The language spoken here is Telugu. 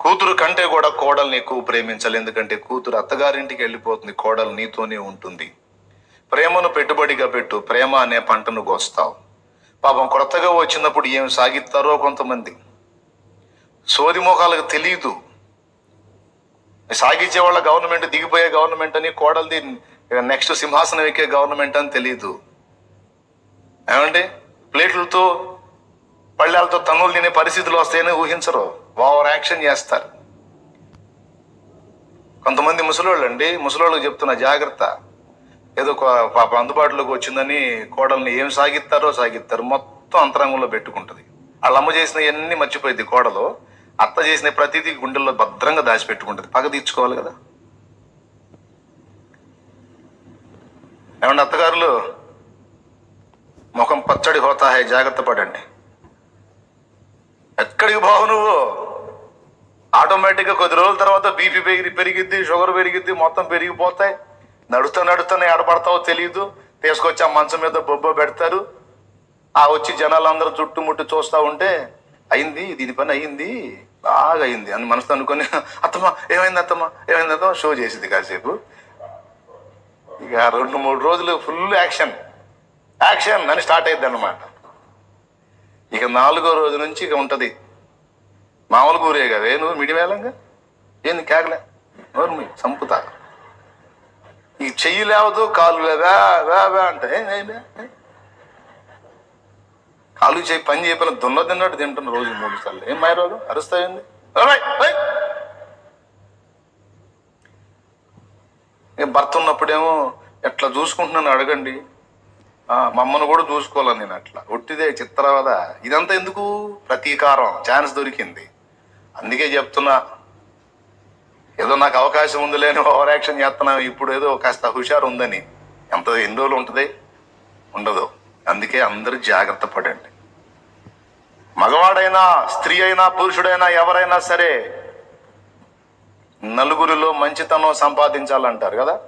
కూతురు కంటే కూడా కోడల్ని ఎక్కువ ప్రేమించాలి. ఎందుకంటే కూతురు అత్తగారింటికి వెళ్ళిపోతుంది. కోడలు నీతోనే ఉంటుంది. ప్రేమను పెట్టుబడిగా పెట్టు. ప్రేమ అనే పంటను కోస్తావు. పాపం కొత్తగా వచ్చినప్పుడు ఏం సాగిస్తారో కొంతమంది. సోది ముఖాలకు తెలియదు సాగించే వాళ్ళ గవర్నమెంట్ దిగిపోయే గవర్నమెంట్ అని కోడలిది నెక్స్ట్ సింహాసనం ఎక్కే గవర్నమెంట్ అని తెలియదు ఏమండి? ప్లేట్లతో పళ్ళాలతో తన్నులు తినే పరిస్థితులు వస్తాయని ఊహించరు. ఓవర్ యాక్షన్ చేస్తారు. కొంతమంది ముసలోళ్ళు అండి ముసలోళ్ళకి చెప్తున్న జాగ్రత్త. ఏదో పాప అందుబాటులోకి వచ్చిందని కోడల్ని ఏం సాగిస్తారో సాగిస్తారు. మొత్తం అంతరంగంలో పెట్టుకుంటది. వాళ్ళ అమ్మ చేసిన అన్ని మర్చిపోయింది కోడలు. అత్త చేసిన ప్రతిదీ గుండెల్లో భద్రంగా దాచిపెట్టుకుంటుంది. పగ తీర్చుకోవాలి కదా. ఏమండి అత్తగారులు? ముఖం పచ్చడి హోతా జాగ్రత్త పడండి. ఎక్కడికి బావు నువ్వు? ఆటోమేటిక్గా కొద్ది రోజుల తర్వాత బీపీ పెరిగి పెరిగిద్ది షుగర్ పెరిగిద్ది మొత్తం పెరిగిపోతాయి. నడుస్తూ నడుస్తూనే ఏడపడతావో తెలియదు తీసుకొచ్చి ఆ మంచం మీద బొబ్బ పెడతారు. ఆ వచ్చి జనాలందరూ చుట్టుముట్టు చూస్తూ ఉంటే అయింది దీని పని అయింది బాగా అయింది. అని మనసు అనుకొని అత్తమ్మ ఏమైంది అత్తమ్మ? ఏమైంది అత్తమ్మ? షో చేసింది కాసేపు. ఇక రెండు మూడు రోజులు ఫుల్ యాక్షన్. యాక్షన్ అని స్టార్ట్ అయింది అనమాట ఇక నాలుగో రోజు నుంచి ఇక ఉంటుంది. మామూలు కూరే కదే. నువ్వు మిడివేలంగా ఏంది కేకలే? నోరు మీ ఈ చెయ్యి లేవదు కాలు లేవా. వే అంటే. కాలు చేయి పని చేయకపోయినా దున్న తిన్నట్టు తింటున్న రోజు మూడు సార్లు. ఏం మాయ రోజు అరుస్తాయింది భర్త ఉన్నప్పుడేమో ఎట్లా చూసుకుంటున్నాను అడగండి. మమ్మను కూడా చూసుకోవాలని నేను అట్లా. ఒట్టిదే చిత్రవద. ఇదంతా ఎందుకు? ప్రతీకారం. ఛాన్స్ దొరికింది. అందుకే చెప్తున్నా. ఏదో నాకు అవకాశం ఉంది లేని ఓవర్ యాక్షన్ చేస్తున్నా. ఇప్పుడు ఏదో కాస్త హుషారు ఉందని. ఎంత ఎన్ని రోజులు ఉంటుంది. ఉండదు. అందుకే అందరూ జాగ్రత్త పడండి. మగవాడైనా స్త్రీ అయినా పురుషుడైనా ఎవరైనా సరే నలుగురిలో మంచితనం సంపాదించాలంటారు కదా?